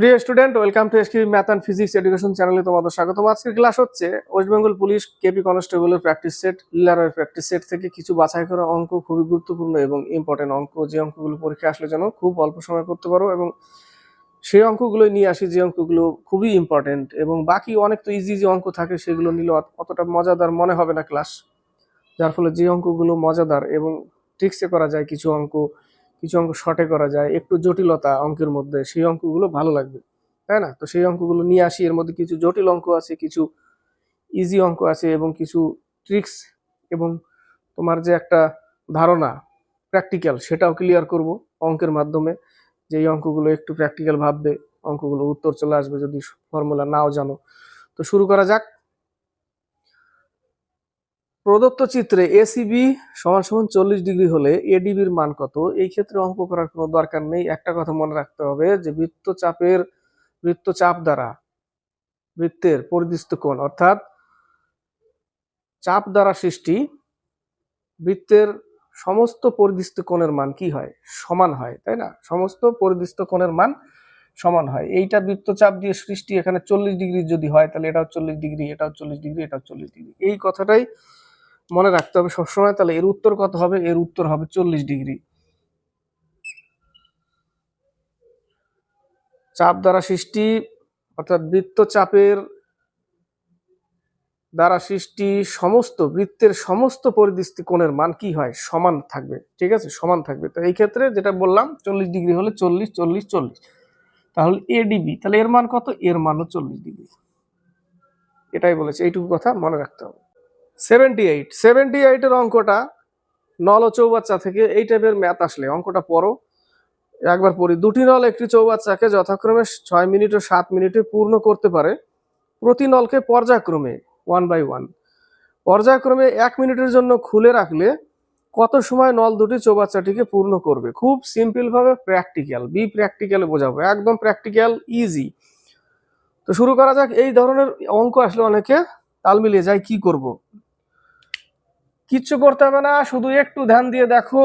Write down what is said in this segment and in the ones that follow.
প্রিয় student welcome to S Q math and physics education চ্যানেলে তোমাদের স্বাগতম। আজকের ক্লাস হচ্ছে West Bengal police K P কনস্টেবলের প্র্যাকটিস সেট লিলারের প্র্যাকটিস সেট থেকে কিছু বাছাই করা অঙ্ক খুবই গুরুত্বপূর্ণ এবং ইম্পর্টেন্ট অঙ্ক। যে অঙ্কগুলো পরীক্ষা আসলে যেন খুব অল্প সময় করতে পারো এবং সেই অঙ্কগুলো নিয়ে আসি, যে অঙ্কগুলো খুবই ইম্পর্টেন্ট এবং বাকি অনেক তো ইজি যে অঙ্ক থাকে, সেগুলো নিলে অতটা মজাদার মনে হবে না ক্লাস যার ফলে যে অঙ্কগুলো মজাদার এবং ট্রিক্সে করা যায় কিছু অঙ্ক কিছু অঙ্ক শর্টে করা যায়, একটু জটিলতা অঙ্কের মধ্যে, সেই অঙ্কগুলো ভালো লাগবে, তাই না? তো সেই অঙ্কগুলো নিয়ে আসি, এর মধ্যে কিছু জটিল অঙ্ক আছে, কিছু ইজি অঙ্ক আছে এবং কিছু ট্রিক্স এবং তোমার যে একটা ধারণা প্র্যাকটিক্যাল সেটাও ক্লিয়ার করব অঙ্কের মাধ্যমে। যে এই অঙ্কগুলো একটু প্র্যাকটিক্যাল ভাববে, অঙ্কগুলো উত্তর চলে আসবে যদি ফর্মুলা নাও জানো। তো শুরু করা যাক। প্রদত্ত চিত্রে এসিবি সমান সমান চল্লিশ ডিগ্রি হলে এডিবির মান কত? এই ক্ষেত্রে অঙ্ক করার কোনো দরকার নেই। একটা কথা মনে রাখতে হবে যে বৃত্তচাপের, বৃত্তচাপ দ্বারা বৃত্তের পরিদৃষ্ট কোণ, অর্থাৎ চাপ দ্বারা সৃষ্টি বৃত্তের সমস্ত পরিদৃষ্ট কোণের মান কি হয়? সমান হয়, তাই না? সমস্ত পরিদৃষ্ট কোণের মান সমান হয়। এইটা বৃত্তচাপ দিয়ে সৃষ্টি এখানে চল্লিশ ডিগ্রি যদি হয়, তাহলে এটাও চল্লিশ ডিগ্রি, এটাও চল্লিশ ডিগ্রি, এটাও চল্লিশ ডিগ্রি। এই কথাটাই মনে রাখতে হবে সবসময় তাহলে এর উত্তর কত হবে? এর উত্তর হবে চল্লিশ ডিগ্রি। চাপ দ্বারা সৃষ্টি, অর্থাৎ বৃত্তচাপের দ্বারা সৃষ্টি সমস্ত, বৃত্তের সমস্ত পরিদৃষ্টি কোণের মান কি হয়? সমান থাকবে, ঠিক আছে? সমান থাকবে। তো এই ক্ষেত্রে যেটা বললাম, চল্লিশ ডিগ্রি হলে চল্লিশ চল্লিশ চল্লিশ। তাহলে এডিবি তাহলে এর মান কত? এর মানও চল্লিশ ডিগ্রি। এটাই বলেছে, এইটুকু কথা মনে রাখতে হবে। সেভেন্টি এইট সেভেন্টি এইটের অঙ্কটা নল ও চৌবাচ্চা থেকে এই টাইপের ম্যাথ আসলে, অঙ্কটা পড়ো। একবার পড়ি, দুটি নল একটি চৌবাচ্চাকে যথাক্রমে ছয় মিনিট ও সাত মিনিটে পূর্ণ করতে পারে। প্রতি নলকে পর্যায়ক্রমে ওয়ান বাই ওয়ান পর্যায়ক্রমে এক মিনিটের জন্য খুলে রাখলে কত সময় নল দুটি চৌবাচ্চাটিকে পূর্ণ করবে? খুব সিম্পল ভাবে প্র্যাকটিক্যাল বি প্র্যাকটিক্যালে বোঝাবো। একদম প্র্যাকটিক্যাল ইজি তো শুরু করা যাক, এই ধরনের অঙ্ক আসলে অনেকে তাল মিলিয়ে যায়, কি করব? কিচ্ছু করতে হবে না, শুধু একটু ধ্যান দিয়ে দেখো,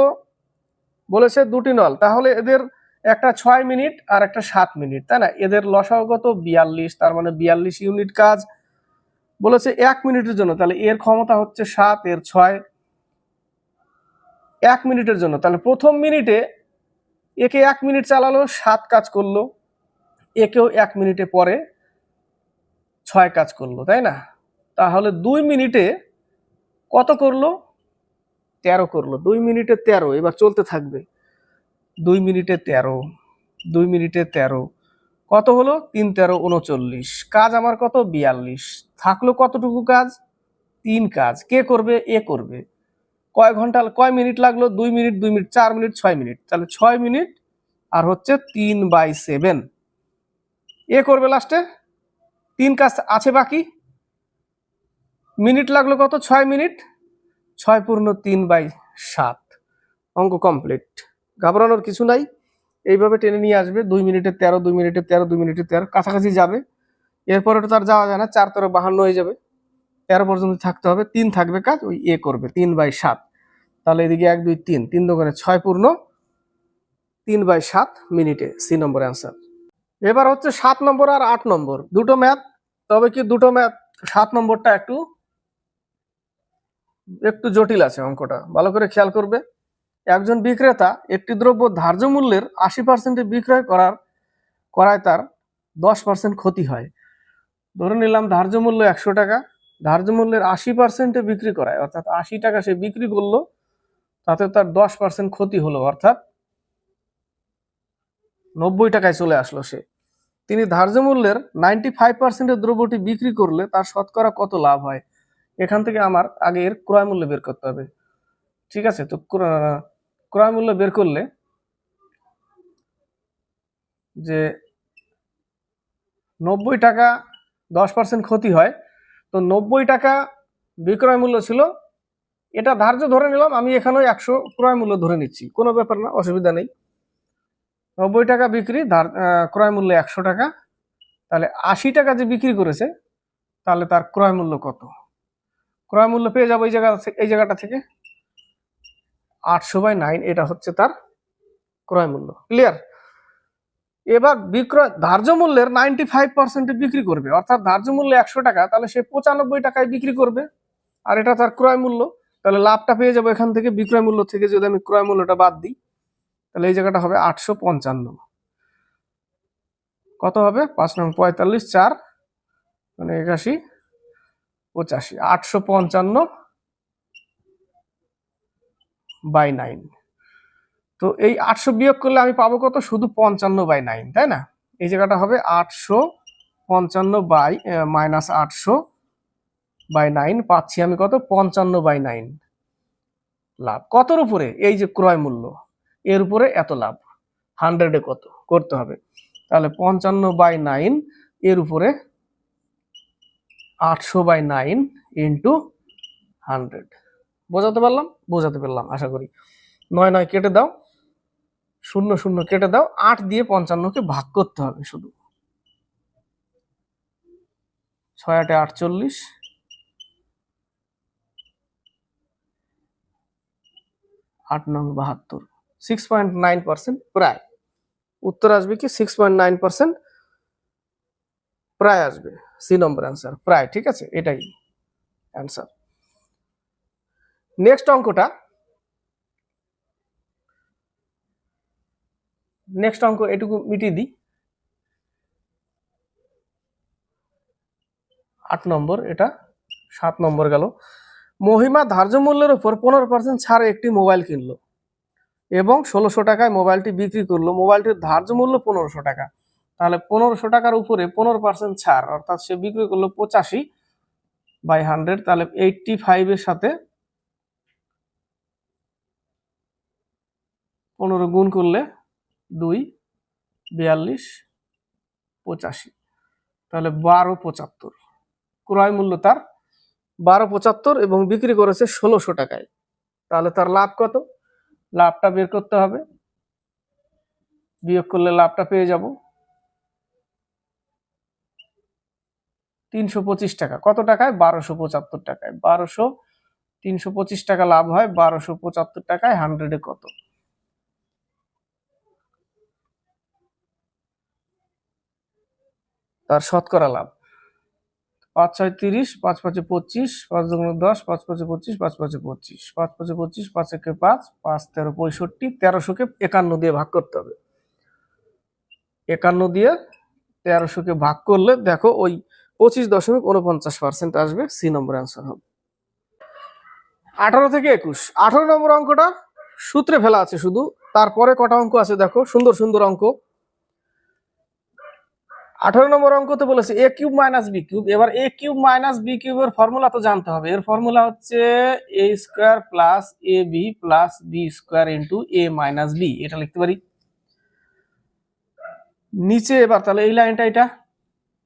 বলেছে দুটি নল। তাহলে এদের একটা ছয় মিনিট আর একটা সাত মিনিট, তাই না? এদের লসাগত বিয়াল্লিশ, তার মানে বিয়াল্লিশ ইউনিট কাজ। বলেছে এক মিনিটের জন্য, তাহলে এর ক্ষমতা হচ্ছে সাত, এর ছয় এক মিনিটের জন্য। তাহলে প্রথম মিনিটে একে এক মিনিট চালালো, সাত কাজ করল, একেও এক মিনিটে পরে ছয় কাজ করল, তাই না? তাহলে দুই মিনিটে কত করল? তেরো করল। দুই মিনিটে তেরো, এবার চলতে থাকবে। দুই মিনিটে তেরো, দুই মিনিটে তেরো। কত হলো? তিন তেরো, উনচল্লিশ। কাজ আমার কত? বিয়াল্লিশ। থাকল কতটুকু কাজ? তিন কাজ। কে করবে? এ করবে। কয় ঘণ্টা, কয় মিনিট লাগল? দুই মিনিট দুই মিনিট, চার মিনিট, ছয় মিনিট। তাহলে ছয় মিনিট আর হচ্ছে তিন বাই সেভেন। এ করবে লাস্টে? তিন কাজ আছে বাকি? মিনিট লাগল কত? ছয় মিনিট? ছয় পূর্ণ তিন বাই সাত। অঙ্ক কমপ্লিট ঘাবড়ানোর কিছু নাই। এইভাবে টেনে নিয়ে আসবে। দুই মিনিটে তেরো, দুই মিনিটে তেরো, দুই মিনিটে তেরো। কাছাকাছি যাবে। এরপরে তো তার যাওয়া যায় না। চার তেরো বাহান্ন হয়ে যাবে। তেরো পর্যন্ত থাকতে হবে। তিন থাকবে কাজ, ওই এ করবে। তিন বাই সাত। তাহলে এদিকে এক, দুই, তিন। তিন দোকানে ছয় পূর্ণ তিন বাই সাত মিনিটে। সি নম্বর অ্যান্সার এবার হচ্ছে সাত নম্বর আর আট নম্বর। দুটো ম্যাথ তবে কি দুটো ম্যাথ সাত নম্বরটা একটু একটু জটিল আছে অঙ্কটা। ভালো করে খেয়াল করবে। একজন বিক্রেতা একটি দ্রব্য ধার্য মূল্যের আশি পার্সেন্টে বিক্রয় করার, করায় তার দশ পার্সেন্ট ক্ষতি হয়। ধরে নিলাম ধার্য মূল্য একশো টাকা, ধার্য মূল্যের আশি পার্সেন্টে বিক্রি করায়, অর্থাৎ আশি টাকা সে বিক্রি করল, তাতে তার দশ পার্সেন্ট ক্ষতি হলো, অর্থাৎ নব্বই টাকায় চলে আসলো সে। তিনি ধার্য মূল্যের নাইনটি ফাইভ পার্সেন্টের দ্রব্যটি বিক্রি করলে তার শতকরা কত লাভ হয়? এখান থেকে আমার আগে এর ক্রয় মূল্য বের করতে হবে। ঠিক আছে? তো ক্রয় মূল্য বের করলে যে নব্বই টাকা দশ পার্সেন্ট ক্ষতি হয়, তো নব্বই টাকা বিক্রয় মূল্য ছিল, এটা ধার্য ধরে নিলাম, আমি এখানেও একশো ক্রয় মূল্য ধরে নিচ্ছি, কোনো ব্যাপার না, অসুবিধা নেই। নব্বই টাকা বিক্রি, ধার ক্রয় মূল্য একশো টাকা, তাহলে আশি টাকা যে বিক্রি করেছে, তাহলে তার ক্রয় মূল্য কত? ক্রয় মূল্য পেয়ে যাব এই জায়গা এই জায়গাটা থেকে। আটশো বাই নাইন, এটা হচ্ছে তার ক্রয় মূল্য। ক্লিয়ার এবার বিক্রয়, ধার্য মূল্যের নাইনটি ফাইভ পার্সেন্টে বিক্রি করবে। অর্থাৎ ধার্য মূল্য একশো টাকা, তাহলে সে পঁচানব্বই টাকায় বিক্রি করবে। আর এটা তার ক্রয় মূল্য। তাহলে লাভটা পেয়ে যাব এখান থেকে বিক্রয় মূল্য থেকে, যদি আমি ক্রয় মূল্যটা বাদ দিই, তাহলে এই জায়গাটা হবে আটশো পঞ্চান্ন। কত হবে? পাঁচ নং পঁয়তাল্লিশ, চার মানে একাশি। পঁচাশি, আটশো পঞ্চান্ন বাই নাইন। তো এই আটশো বিয়োগ করলে আমি পাবো কত? শুধু পঞ্চান্ন বাই নাইন, তাই না? এই জায়গাটা হবে আটশো পঞ্চান্ন বাই মাইনাস আটশো বাই নাইন। পাচ্ছি আমি কত? পঞ্চান্ন বাই নাইন। লাভ। কতর উপরে? এই যে ক্রয় মূল্য। এর উপরে এত লাভ। হান্ড্রেডে কত? করতে হবে। তাহলে পঞ্চান্ন বাই নাইন, এর উপরে আটশো বাই নাইন ইন্টু হান্ড্রেড। বোঝাতে পারলাম? বোঝাতে পারলাম, আশা করি। নয় নয় কেটে দাও। শূন্য শূন্য কেটে দাও। আট দিয়ে পঞ্চান্নকে ভাগ করতে হবে শুধু। ছয় আটে আটচল্লিশ। আট নং বাহাত্তর। সিক্স পয়েন্ট নাইন পার্সেন্ট প্রায়। উত্তর আসবে কি? সিক্স পয়েন্ট নাইন পার্সেন্ট প্রায় আসবে। সি নম্বর অ্যান্সার প্রায়, ঠিক আছে? এটাই অ্যান্সার নেক্সট অঙ্কটা নেক্সট অঙ্ক এটুকু মিটিয়ে দিই। আট নম্বর, এটা সাত নম্বর গেল। মহিমা ধার্য মূল্যের উপর পনেরো পার্সেন্ট ছাড়ে একটি মোবাইল কিনলো এবং ষোলোশো টাকায় মোবাইলটি বিক্রি করল। মোবাইলটির ধার্য মূল্য পনেরোশো টাকা। তাহলে পনেরোশো টাকার উপরে পনেরো পার্সেন্ট ছাড়, অর্থাৎ সে বিক্রি করল পঁচাশি বাই হান্ড্রেড তাহলে এইটটি ফাইভের সাথে পনেরো গুণ করলে দুই, বিয়াল্লিশ, পঁচাশি। তাহলে বারো পঁচাত্তর। ক্রয় মূল্য তার বারো পঁচাত্তর এবং বিক্রি করেছে ষোলোশো টাকায়। তাহলে তার লাভ কত? লাভটা বের করতে হবে। বিয়োগ করলে লাভটা পেয়ে যাব। তিনশো পঁচিশ টাকা। কত টাকায়? বারোশো পঁচাত্তর টাকায়। বারোশো, তিনশো পঁচিশ টাকা লাভ হয়, বারোশো পঁচাত্তর টাকায় হান্ড্রেডে কত? তার শতকরা লাভ। পাঁচ ছয় তিরিশ, পাঁচ পাঁচে পঁচিশ, পাঁচ দুগুণ দশ, পাঁচ পাঁচে পঁচিশ, পাঁচ পাঁচে পঁচিশ। পাঁচ পাঁচে পঁচিশ, পাঁচ একে পাঁচ পাঁচ তেরো পঁয়ষট্টি, তেরোশোকে একান্ন দিয়ে ভাগ করতে হবে। একান্ন দিয়ে তেরোশোকে ভাগ করলে দেখো ওই পঁচিশ দশমিক উনপঞ্চাশ পার্সেন্ট আসবে, সি নম্বর অ্যান্সার হবে। আঠারো থেকে একুশ। আঠারো নম্বর অঙ্কটা সূত্রে ফেলা আছে শুধু, তারপরে কটা অঙ্ক আছে দেখো, সুন্দর সুন্দর অঙ্ক। আঠারো নম্বর অঙ্ক তো বলেছে A cube minus B cube এবার এ কিউব মাইনাস বি কিউবের ফর্মুলা তো জানতে হবে। এর ফর্মুলা হচ্ছে A square plus A B plus B square into A minus B এটা লিখতে পারি। নিচে এবার তাহলে এই লাইনটা এটা।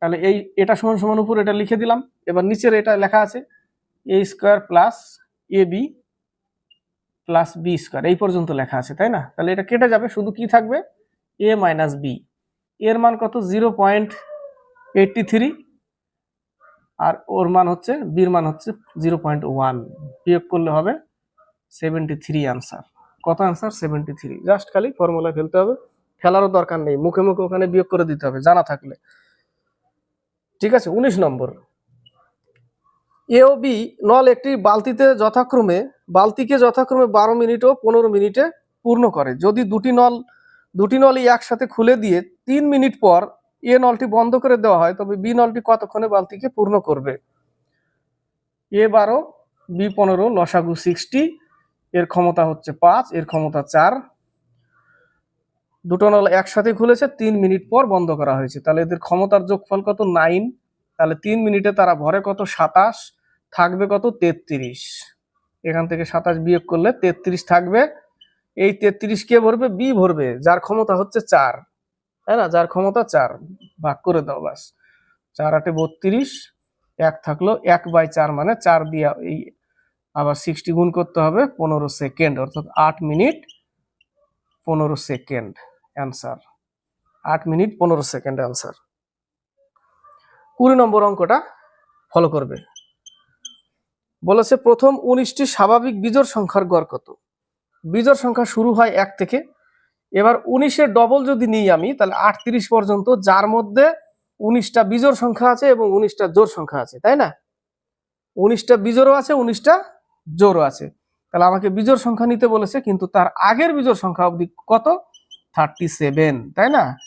তাহলে এই এটা সমান সমান উপর এটা লিখে দিলাম। এবার নিচের এটা লেখা আছে A square plus A B plus B square এই পর্যন্ত লেখা আছে, তাই না? তাহলে এটা কেটে যাবে, শুধু কি থাকবে? এ মাইনাস বি এর মান কত? জিরো পয়েন্ট এইটটি থ্রি আর ওর মান হচ্ছে বির মান হচ্ছে জিরো পয়েন্ট ওয়ান বিয়োগ করলে হবে সেভেন্টি থ্রি অ্যান্সার কত আনসার সেভেন্টি থ্রি জাস্ট খালি ফর্মুলা ফেলতে হবে। ফেলারও দরকার নেই। মুখে মুখে ওখানে বিয়োগ করে দিতে হবে, জানা থাকলে। ঠিক আছে, উনিশ নম্বর। এ ও বি নল একটি বালতিতে যথাক্রমে, বালতিকে যথাক্রমে বারো মিনিট ও পনেরো মিনিটে পূর্ণ করে। যদি দুটি নল, দুটি নলই একসাথে খুলে দিয়ে তিন মিনিট পর এ নলটি বন্ধ করে দেওয়া হয়, তবে বি নলটি কতক্ষণে বালতিকে পূর্ণ করবে? এ বারো, বি পনেরো, লসাগু সিক্সটি, এর ক্ষমতা হচ্ছে পাঁচ, এর ক্ষমতা চার। দুটো নল একসাথে খুলেছে, তিন মিনিট পর বন্ধ করা হয়েছে। তাহলে এদের ক্ষমতার যোগফল কত? নাইন। তাহলে তিন মিনিটে তারা ভরে কত? সাতাশ। থাকবে কত? তেত্রিশ। এখান থেকে সাতাশ বিয়োগ করলে তেত্রিশ থাকবে। এই তেত্রিশ কে ভরবে? বি ভরবে, যার ক্ষমতা হচ্ছে চার। তাই না? যার ক্ষমতা চার। ভাগ করে দাও বাস চার আটে বত্রিশ, এক থাকল এক বাই চার মানে চার দিয়া এই আবার সিক্সটি গুণ করতে হবে, পনেরো সেকেন্ড, অর্থাৎ আট মিনিট, পনেরো সেকেন্ড। অ্যান্সার আট মিনিট পনেরো সেকেন্ড অ্যান্সার কুড়ি নম্বর অঙ্কটা ফলো করবে। বলেছে, প্রথম উনিশটি স্বাভাবিক বিজোড় সংখ্যার গড় কত? বিজোড় সংখ্যা শুরু হয় এক থেকে। এবার উনিশের ডবল যদি নিই আমি, তাহলে আটত্রিশ পর্যন্ত, যার মধ্যে উনিশটা বিজোড় সংখ্যা আছে এবং উনিশটা জোর সংখ্যা আছে, তাই না? উনিশটা বিজোড়ও আছে, উনিশটা জোরও আছে। তাহলে আমাকে বিজোড় সংখ্যা নিতে বলেছে, কিন্তু তার আগের বিজোড় সংখ্যা অবধি কত? থার্টি সেভেন, তাই না?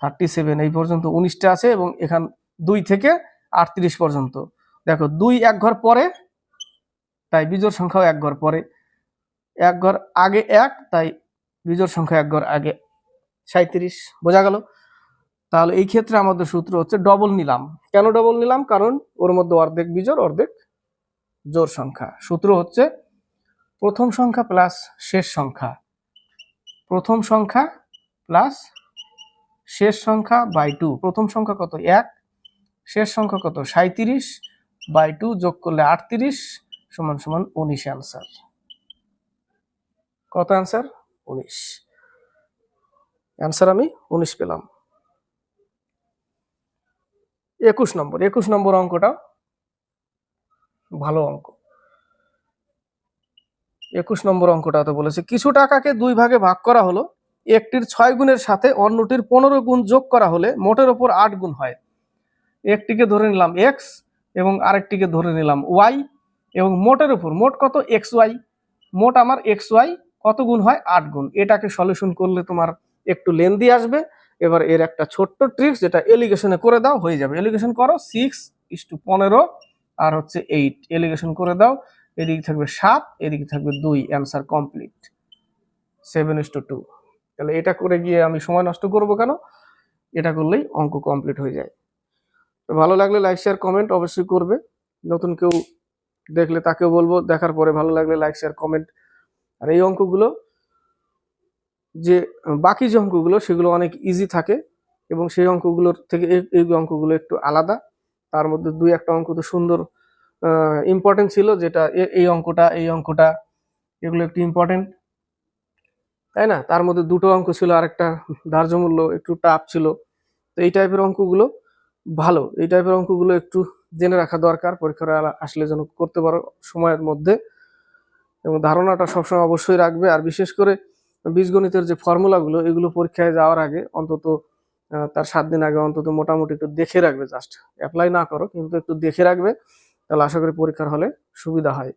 থার্টি সেভেন, এই পর্যন্ত উনিশটা আছে এবং এখান দুই থেকে আটত্রিশ পর্যন্ত। দেখো, দুই এক ঘর পরে, তাই বিজোর সংখ্যাও এক ঘর পরে। এক ঘর আগে এক, তাই বিজোর সংখ্যা এক ঘর আগে সাঁত্রিশ বোঝা গেল? তাহলে এই ক্ষেত্রে আমাদের সূত্র হচ্ছে ডবল নিলাম। কেন ডবল নিলাম? কারণ ওর মধ্যে অর্ধেক বিজোড়, অর্ধেক জোর সংখ্যা। সূত্র হচ্ছে প্রথম সংখ্যা প্লাস শেষ সংখ্যা। প্রথম সংখ্যা প্লাস শেষ সংখ্যা বাই টু প্রথম সংখ্যা কত? এক। শেষ সংখ্যা কত? সাঁত্রিশ বাই টু যোগ করলে আটত্রিশ সমান সমান উনিশ অ্যান্সার কত অ্যান্সার উনিশ। অ্যান্সার আমি উনিশ পেলাম। একুশ নম্বর। একুশ নম্বর অঙ্কটা ভালো অঙ্ক। একুশ নম্বর অঙ্কটা তো বলেছে, কিছু টাকাকে দুই ভাগে ভাগ করা হলো, একটির ছয় গুণের সাথে অন্যটির পনেরো গুণ যোগ করা হলে মোটের ওপর আট গুণ হয়। একটিকে ধরে নিলাম এক্স এবং আরেকটিকে ধরে নিলাম ওয়াই এবং মোটের উপর মোট কত? এক্স ওয়াই মোট আমার এক্স ওয়াই কত গুণ হয়? আট গুণ। এটাকে সলিউশন করলে তোমার একটু লেন্দি আসবে। এবার এর একটা ছোট্ট ট্রিক্স যেটা এলিগেশনে করে দাও, হয়ে যাবে। এলিগেশন করো সিক্স ইস টু পনেরো, আর হচ্ছে এইট এলিগেশন করে দাও এদিকে থাকবে সাত, এদিকে থাকবে দুই answer complete seven is to two তাহলে এটা করে গিয়ে আমি সময় নষ্ট করব কেন? এটা করলেই অঙ্ক কমপ্লিট হয়ে যায়। তো ভালো লাগলে লাইক শেয়ার কমেন্ট অবশ্যই করবে। নতুন কেউ দেখলে তাকেও বলব, দেখার পরে ভালো লাগলে লাইক শেয়ার কমেন্ট আর এই অঙ্কগুলো যে, বাকি যে অঙ্কগুলো, সেগুলো অনেক ইজি থাকে এবং সেই অঙ্কগুলোর থেকে এই- অঙ্কগুলো একটু আলাদা। তার মধ্যে দুই একটা অঙ্ক তো সুন্দর ইম্পর্টেন্ট ছিল যেটা এই অঙ্কটা এই অঙ্কটা, এগুলো একটু ইম্পর্টেন্ট তাই না? তার মধ্যে দুটো অঙ্ক ছিল, আরেকটা ধার্য মূল্য একটু টাফ ছিল। তো এই টাইপের অঙ্কগুলো ভালো। এই টাইপের অঙ্কগুলো একটু জেনে রাখা দরকার, পরীক্ষার আসলে যেন করতে পারো সময়ের মধ্যে। এবং ধারণাটা সবসময় অবশ্যই রাখবে। আর বিশেষ করে বীজগণিতের যে ফর্মুলাগুলো, এগুলো পরীক্ষায় যাওয়ার আগে অন্তত তার সাত দিন আগে অন্তত মোটামুটি একটু দেখে রাখবে জাস্ট। অ্যাপ্লাই না করো, কিন্তু একটু দেখে রাখবে। তাহলে আশা করি পরীক্ষার হলে সুবিধা হয়।